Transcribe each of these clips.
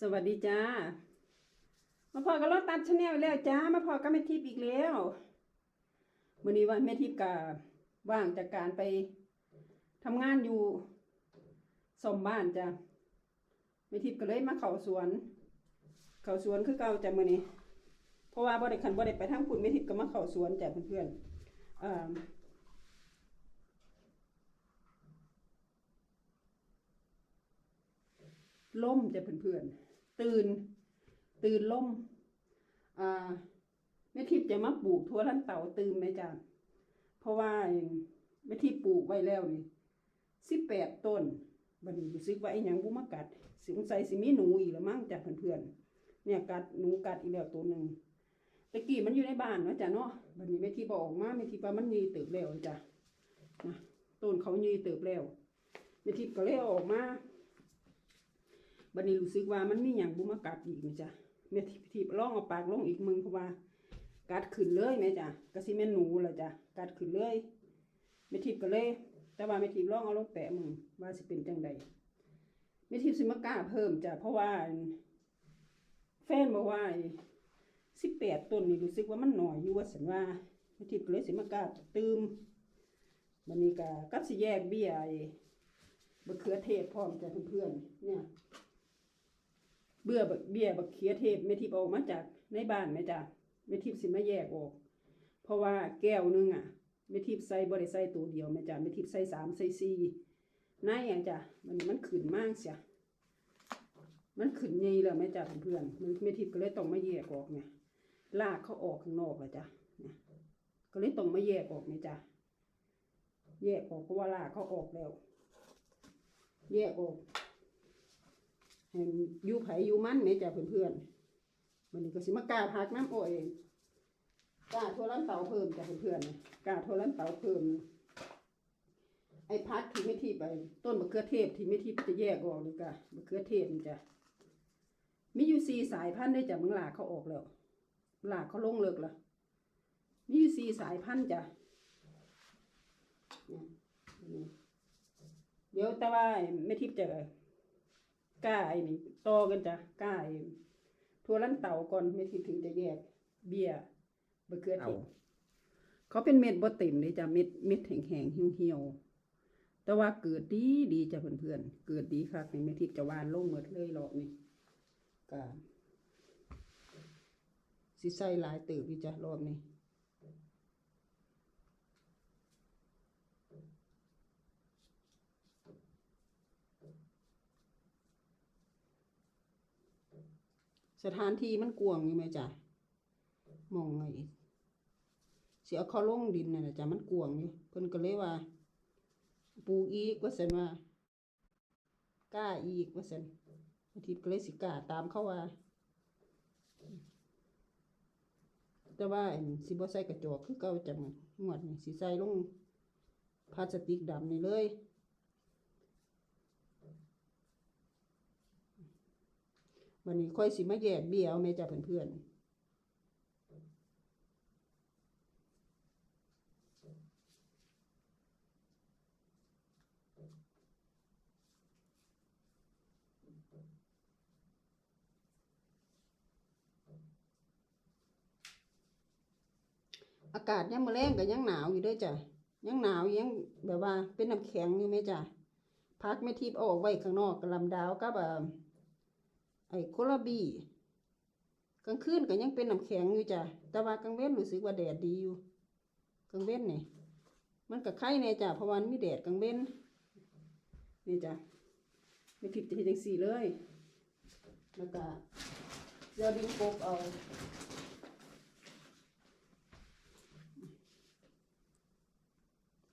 สวัสดีจ้า มาพอกับรถตัดชาแนลแล้วจ้า มาพอกับแม่ทิพย์อีกแล้ววันนี้วันแม่ทิพย์กะว่างจากการไปทำงานอยู่สมบ้านจ้ะแม่ทิพย์ก็เลยมาเข้าสวน เข้าสวนคือเก่าจ้ะมื้อนี้ เพราะว่าบ่ได้คันบ่ได้ไปทางคุณแม่ทิพย์ก็มาเข้าสวนจ้ะเพื่อนๆอ่า ล่มจะเพื่อนๆ ตื่น ตื่นล่ม อ่าแม่ทิพย์จะมาปลูกทั่วลันเต่าตื่นไหมจ๊ะเพราะว่าแม่ทิพย์ปลูกไว้แล้วนี่สิบแปดต้นบัดนี้รู้สึกว่าไอ้หยังบุมากัดสงสัยสิมีหนูอีกแล้วมั้งจ้ะเพื่อนๆเนี่ยกัดหนูกัดอีกแล้วตัวหนึ่งตะกี้มันอยู่ในบ้านเนาะจ้ะเนาะบัดนี้แม่ทิพย์บอกออกมาแม่ทิพย์ว่ามันยีเติบแล้วจ้ะนะต้นเขายีเติบแล้วแม่ทิพย์ก็เลยออกมา บัดนี้รู้สึกว่ามันมีอย่างบุมากัดอีกนะจ๊ะแม่ทิพย์ทิพย์ลองเอาปากลงอีกมึงเพราะว่า กัดขึ้นเลยแม่จ้ะกระสิแม่หนูละจ้ะกัดขึ้นเลยแม่ทิพย์ก็เลย แต่ว่าแม่ทิพย์ลองเอาลงแปะมึงว่าสิเป็นจังใดแม่ทิพย์สิมากล้าเพิ่มจ้ะเพราะว่า แฟนบอกว่าสิบแปดต้นนี่รู้สึกว่ามันหน่อยอยู่ว่าสันว่าแม่ทิพย์ก็เลยสิมากล้าตืมบันนี้ก็กับสิแยกเบี้ยไอ้มะเขือเทศพร้อมจ้ะเพื่อนๆเนี่ย เบื่อบักเบี้ยบักเขียเทพแม่ทิพย์เอามาจากในบ้านแม่จ้ะแม่ทิพสิมาแยกออก เพราะว่าแก้วนึงอะแม่ทิพใส่บ่ได้ใส่ตัวเดียวแม่จ้ะแม่ทิพใส่สามใส่สี่นายอะจ้ะมันมันขึ้นมากเสียมันขึ้นใหญ่แล้วแม่จ้ะเพื่อนๆมันแม่ทิพก็เลยต้องมาแยกออกไงลากเขาออกข้างนอกเละจ้ะก็เลยต้องมาแยกออกแม่จ้ะแยกออกเพราะว่าลากเขาออกแล้ว แยกออก ให้อยู่ไผอยู่มันแม่จ้ะเพื่อนๆวันนี้ก็สิมากาพักน้ำโอ้ยกล้าโทรลันเตาเพิ่มจ้ะเพื่อนๆกล้าโทรลันเตาเพิ่ม ไอ้พักที่ไม่ที่ไป ต้นมะเขือเทศที่ไม่ที่จะแยกออกเลยกะมะเขือเทศจ้ะมีอยู่สี่สายพันธุ์ได้จ้ะมึงหลากเขาออกแล้ว หลากเขาลงเลิกละมีอยู่สี่สายพันธุ์จ้ะเนี่ยเดี๋ยวแต่ว่าไม่ทิพย์จะ กล้าไอ้นี่ต่อกันจ้ะกล้าไอ้ทัวลันเต่าก่อนไม่ทิถึงจะแยก เบี้ยบะเขือเทเอาศเขาเป็นเม็ดบ่เต็มเลยจ้ะเม็ดเม็ดแห้งๆเหี่ยวๆแต่ว่าเกิดดีดีจ้ะเพื่อนๆเกิดดีคักนี่แม่ทิพย์จะหวานลงหมดเลยรอบนี้ก็สิใส่หลายเติบอยู่จ้ะรอบนี้ สถานที่มันกวางอยู่ไหมจ๊ะมองไงเสียเขาลงดินน่ะนะจ๊ะมันกวางอยู่เพิ่นก็เลยว่าปลูกอีกว่าสันว่ากล้าอีกว่าสันอาทิตย์ก็เลยสิกล้าตามเขาว่า แต่ว่าสิบ่ใส่กระจกคือเก่าจังงวดนี่สิใส่ลงพลาสติกดำนี่เลย วันนี้ค่อยสิมาแยกเบี้ยเอาแม่จ้ะเพื่อนๆอากาศยังมาแรงก็ยังหนาวอยู่ด้วยจ้ะยังหนาวยังแบบว่าเป็นน้ำแข็งอยู่แม่จ้ะพักไม่ทิพย์ออกไว้ข้างนอกกระลำดาวกับอ่า ไอ้โคลาบีกลางคืนก็ยังเป็นน้ำแข็งอยู่จ้ะแต่ว่ากลางเว้นรู้สึกว่าแดดดีอยู่กลางเว้นนี่มันก็ไข่เนี่ยจ้ะเพราะวันมีแดดกลางเว้นนี่จ้ะไม่ทิพย์จะเห็นจังสี่เลย แล้วก็เดี๋ยวดินกบเอา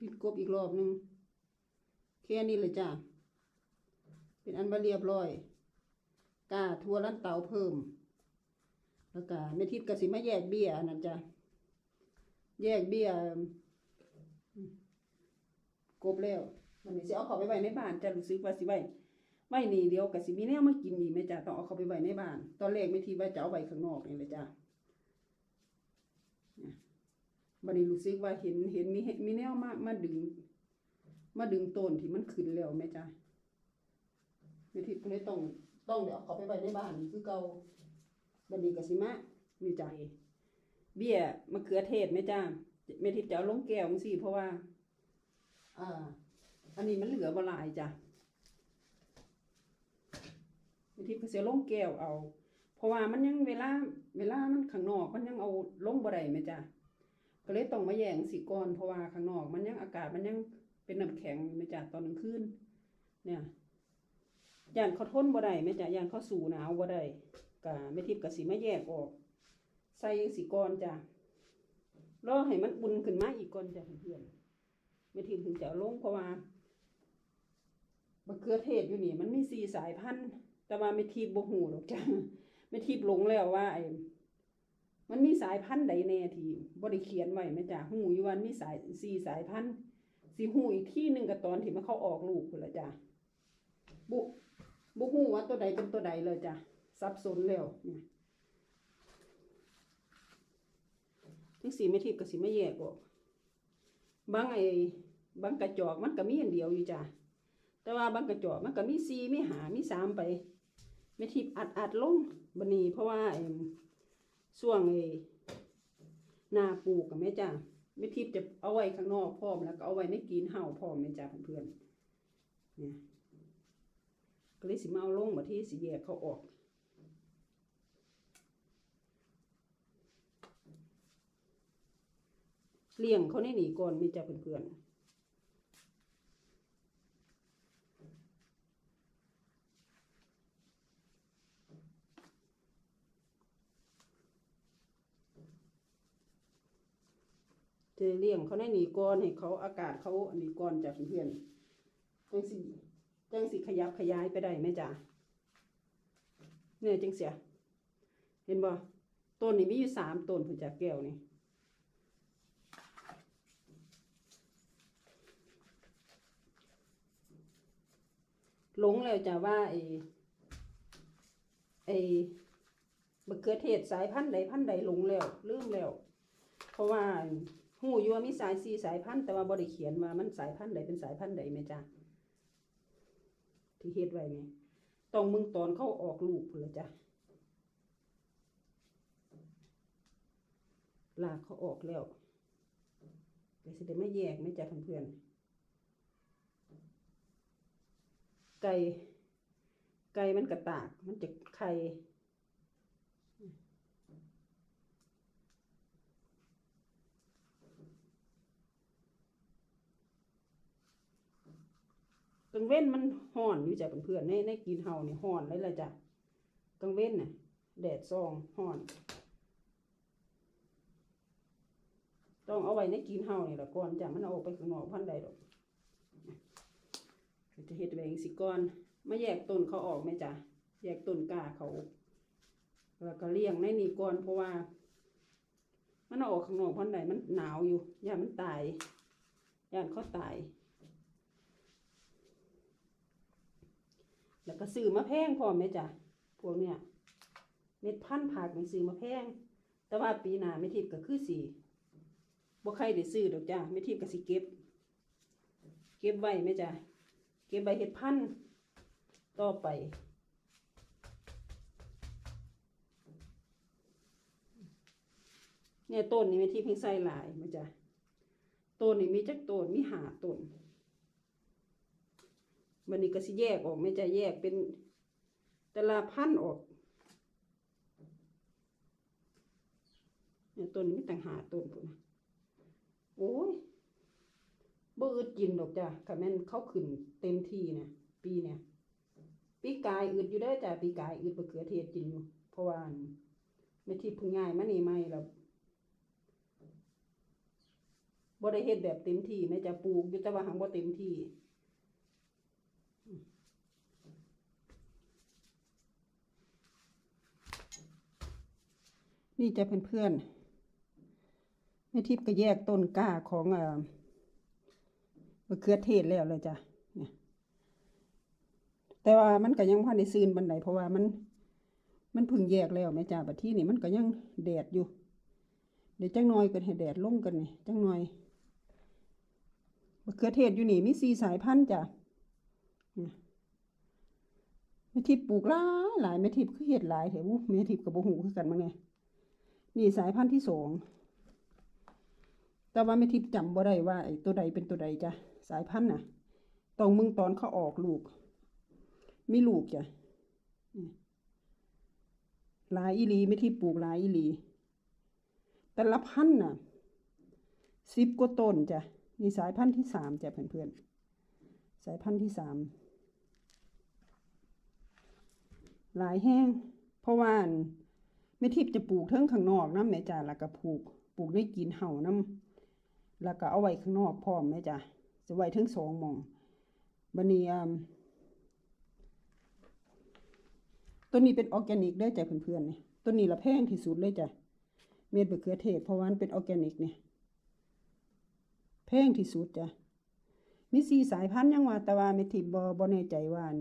ดินกบอีกรอบหนึงแค่นี้เลยจ้ะเป็นอันบาเรียบร้อย กาทัวลันเตาเพิ่ม แล้วก็แม่ทิพย์กสิมาแยกเบี้ยนนั่นจ้ะแยกเบี้ยกบแล้วมันนี้สิเอาเขาไปไว้ในบ้านจ้ะรู้สึกว่าสิไว้ไว้นี่เดียวก็สิมีแนวมากินอีกแม่จ้ะต้องเอาเขาไปไว้ในบ้าน ตอนแรกแม่ทิพย์ว่าจะเอาไว้ข้างนอกนี่แหละจ้ะเนี่ยบัดนี้รู้สึกว่าเห็นเห็นมีมีแนวมากมาดึง มาดึงต้นที่มันขึ้นแล้วแม่จ้ะแม่ทิพย์ก็เลยต้อง ต้องเดี๋ยวเอาเขาไปไว้ในบ้านคือเก่าบัดนี้กสิมามีใจเบี้ยมะเขือเทศไหมจ้าแม่ทิพจะเอาลงแก้วจังซี่เพราะว่าอ่าอันนี้มันเหลือบ่หลายจ้ะแม่ทิพก็สิเอาลงแก้วเอา เพราะว่ามันยังเวลาเวลามันข้างนอกมันยังเอาลงบ่ได้ไหมจ้ะก็เลยต้องมาแย่งสิก่อนเพราะว่าข้างนอก มันยังอากาศมันยังเป็นน้ำแข็งอยู่ไหมจ้ะตอนกลางคืนเนี่ย ย่านเขาทนบ่ได้ไหมจ้ะย่านเขาสู่หนาวบ่ได้ก็แม่ทิพย์ก็สิมาแยกออก ใส่ยังสิก่อนจ้ะรอให้มันอุ่นขึ้นมาอีกก่อนจ้ะเพื่อนแม่ทิพย์ถึงจะลงเพราะว่ามะเขือเทศอยู่นี่ มันมีสี่สายพันธุ์ แต่ว่าไม่ทิพย์บ่ฮู้ดอกจ้ะไม่ทิพย์หลงแล้วว่าไอ้มันมีสายพันธุ์ใดแน่ที่บ่ได้เขียนไว้แม่จ้ะฮู้อยู่ว่ามีสายสี่สายพันธุ์สิฮู้อีกที่หนึ่งก็ตอนที่มันเข้าออกลูกพุ่นละจ้ะบ่ บ่ฮู้ว่าตัวใดเป็นตัวใดเลยจ้ะสับสนแล้วเนี่ยทั้งสีไม่ทิพย์ก็สิไม่แยกออกบางไอ้บางกระจอกมันก็มีอันเดียวอยู่จ้ะแต่ว่าบางกระจอกมันก็มีสี่มีหามีสามไปไม่ทิพย์อัดอัดลงบันนี้เพราะว่าไอ้ช่วงไอ้หนาปลูกกับแม่จ้าไม่ทิพย์จะเอาไว้ข้างนอกพร้อมแล้วก็เอาไว้ในกรีนเห่าพร้อมแม่จ้าเพื่อนๆเนี่ย ก็เลยสิมาเอาลงมาที่สีแยกเขาออก เลี้ยงเขาในหนีก่อนม่จ้าเพื่อนๆจะเลี้ยงเขาในหนีก่อนให้เขาอากาศเขาอันนี้ก่อนจากเพื่อนๆจังสิ จังสิขยับขยายไปได้ไหมจ๊ะเนี่ยจังเสีย เห็นบ่ต้นนี้มีอยู่สามต้นผุจากแก้วนี่หลงแล้วจ้ะว่าไอ้ไอ้มะเขือเทศสายพันธุ์ใดพันธุ์ใดหลงแล้วลืมแล้ว เพราะว่าหูอยู่ว่ามีสายสีสายพันธุ์แต่ว่าบ่ได้เขียนว่ามันสายพันธุ์ใดเป็นสายพันธุ์ใดแม่จ้า ที่เฮ็ดไว้นี่ต้องมึงตอนเข้าออกลูกพุ่นละจ้ะลากเขาออกแล้วเดี๋ยวสิได้ไม่แยกไม่จ้าเพื่อนๆไก่ไก่มันกระตาก มันจะไข่ กลางเว้นมันห่อนอยู่จ้ะเพื่อนๆในในกินเฮานี่ห่อนเลยละจ้ะกลางเว้นน่ะแดดซองห่อน ต้องเอาไว้ในกินเฮานี่ละก่อนจ้ะมันเอาออกไปข้างนอกพันใดดอกจะเฮ็ดไว้จังสิก่อนมาแยกต้นเขาออกไหมจ้ะแยกต้นกาเขาแล้วก็เลี้ยงในนี่ก่อนเพราะว่า มันออกข้างนอกพันใดมันหนาวอยู่ย่ามันตายย่านเขาตาย แล้วก็ซื้อมาแพงพร้อมไหมจ้ะพวกเนี้ยเม็ดพันธุ์ผักนี่ซื้อมาแพง แต่ว่าปีหน้าไม่ทิพย์ก็คือสีบ่ใครได้ซื้อดอกจ้ะไม่ทิพย์ก็สิเก็บ เก็บไว้ไหมจ้ะเก็บไว้เฮ็ดพันธุ์ต่อไปเนี่ยต้นนี้ไม่ทิพย์เพิ่งใส่หลายไหมจ้ะต้นนี้มีจักต้นมีหาต้น มันนี่ก็สิแยกออกไม่จะแยกเป็นแต่ละพันธุ์ออกเนี่ยต้นนี้มีต่างหากต้นพุ่นนะโอ้ยบ่อึดกินดอกจ้ะค่ะแม่นเขาขึ้นเต็มที่เนี่ยปีเนี่ยปีกายอึดอยู่ได้จ้ะปีกายอึดบะเขือเทศกินอยู่ เพราะว่าไม่ที่พึ่งง่ายมานี่ไม่แล้วบ่ได้เฮ็ดแบบเต็มที่แม่จะปลูกอยู่แต่ว่าหังบ่เต็มที่ นี่จะเป็นเพื่อนแม่ทิพย์ก็แยกต้นกล้าของเอ่อมะเขือเทศแล้วเลยจ้ะเนี่ยแต่ว่ามันก็ยังพอในซืนบันไดเพราะว่ามัน มันพึ่งแยกแล้วแม่จ้าบัดที่นี่มันก็ยังแดดอยู่ เดี๋ยวจังหน่อยก็ให้แดดลงกันนี่จังหน่อยมะเขือเทศอยู่นี่มีสี่สายพันธุ์จ้ะเนี่ยแม่ทิพย์ปลูกหลายหลายแม่ทิพย์คือเฮ็ดหลายแถวแม่ทิพย์กับบ่ฮู้คือกันมั้ง นี่สายพันธุ์ที่สองแต่ว่าแม่ทิพย์จำบ่ได้ว่าไอ้ตัวใดเป็นตัวใดจ้ะสายพันธุ์น่ะต้องมึงตอนเขาออกลูก มีลูกจ้ะลายอีลีแม่ทิพปลูกลายอีลี แต่ละพันธุ์น่ะสิบกว่าต้นจ้ะนี่สายพันธุ์ที่สามจ้ะเพื่อนๆ สายพันธุ์ที่สามหลายแห้งเพราะว่า เม่ทิพจะปลูกเทิงข้างนอกนะแม่จ้าแล้วก็ปลูกปลูกในกินเห่านํแล้วก็เอาไว้ข้างนอกพร้อมแม่จ้าจะไว้ถึงสองมองบันนี้อ่าตัวนี้เป็นออร์แกนิกได้จ้ะเพื่อนๆเนี่ยตัวนี้ละแพงที่สุดเลยจ้ะเม็ดมะเขือเทศเพราะว่ามันเป็นออร์แกนิกเนี่ยแพงที่สุดจ้ะมีสีสายพันธุ์ยังว่าแต่ว่าแม่ทิพบ่บ่แน่ใจว่าน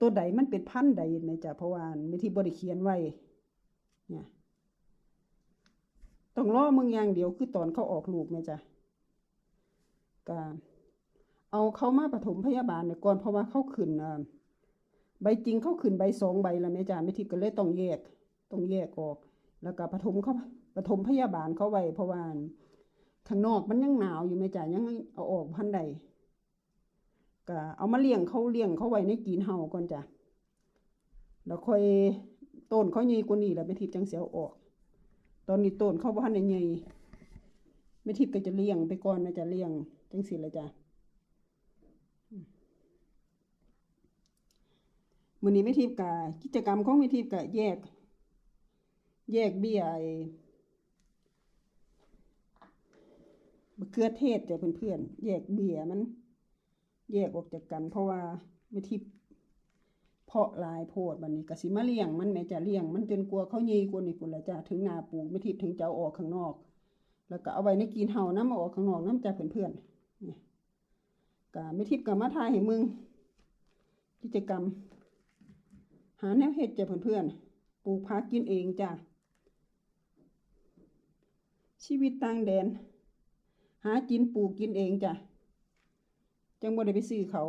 ตัวใดมันเป็นพันใดไหมจ๊ะเพราะว่าไม่ที่บริเขียนไว้ เนี่ย ต้องรอมึงอย่างเดียวคือตอนเขาออกลูกไหมจ๊ะก็เอาเขามาปฐมพยาบาลเนี่ยก่อนเพราะว่าเขาขึ้นใบจริงเขาขึ้นใบสองใบแล้วแม่จ๊ะไม่ทิพก็เลยต้องแยกต้องแยกออก แล้วก็ปฐมเขาปฐมพยาบาลเขาไว้เพราะว่าข้างนอกมันยังหนาวอยู่แม่จ๊ะยังเอาออกพันใด ก็เอามาเลี้ยงเขาเลี้ยงเขาไว้ในกีนเห่าก่อนจ้ะแล้วค่อยต้นเขาใหญ่กว่านี้แล้วแม่ทิพย์จังเสียวออก ตอนนี้ต้นเขาบ่ทันได้ใหญ่แม่ทิพย์ก็จะเลี้ยงไปก่อนนะจะเลี้ยงจังสิละจ้ะมือนี้แม่ทิพย์ก็กิจกรรมของแม่ทิพย์ก็แยก แยกเบี้ยไอ้มะเขือเทศจ้ะเพื่อนๆแยกเบี้ยมัน แยกออกจากกัน เพราะว่าไม่ทิพเพาะลายโพดบัดนี้ก็สิมาเลี้ยงมันแม่จะเลี้ยงมันจนกลัวเขายีกว่านี่พุ่นละจ้ะถึงนาปลูกไม่ทิพถึงจะอาออกข้างนอก แล้วก็เอาไว้ในกินเห่าน้ำอาออกข้างนอกน้ำจ้ะเพื่อนๆนี่ก็ไม่ทิพก็มาทายให้มึงกิจกรรม หาแนวเฮ็ดจ้ะเพื่อนๆปลูกพักกินเองจ้ะชีวิตต่างแดน หากินปลูกกินเองจ้ะ จังบ่ได้ไปซื้อเขา